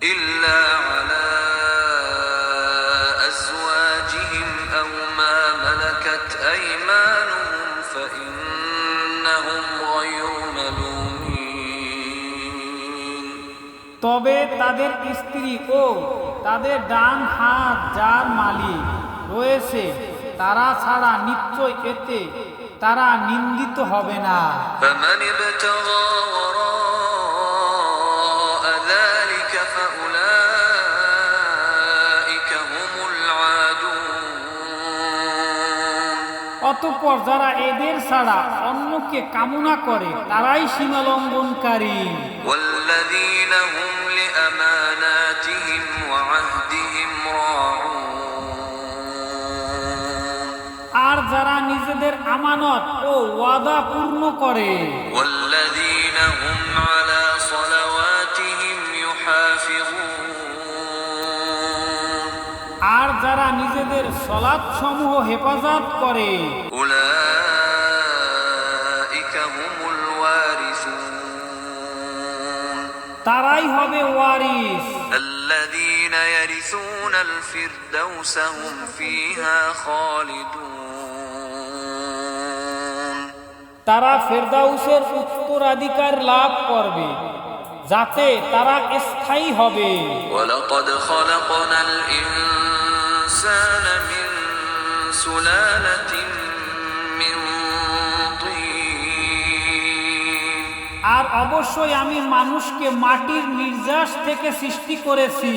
إلا على أزواجهم أو ما ملكت أيمانهم فإنهم غير ملومين তবে তাদের স্ত্রী ও তাদের ডান হাত যার মালিক রয়েছে তারা ছাড়া নিশ্চয় এতে তারা নিন্দিত হবে না অতঃপর যারা এদের ছাড়া অন্যকে কামনা করে তারাই সীমালঙ্ঘনকারী والذين هم لأماناتهم وعهدهم راعون আর যারা নিজেদের আমানত ও ওয়াদা পূর্ণ করে والذين هم على صلواتهم يحافظون আর যারা নিজেদের সলাৎ সমূহ হেফাজত করে أولئك هم الوارثون তারাই হবে ওয়ারিস الذين يرثون الفردوس هم فيها خالدون তারা ফেরদাউসের উত্তরাধিকার লাভ করবে যাতে তারা স্থায়ী হবে ولقد خلقنا الإنسان من سلالة من طين আর অবশ্যই আমি মানুষকে মাটির নির্যাস থেকে সৃষ্টি করেছি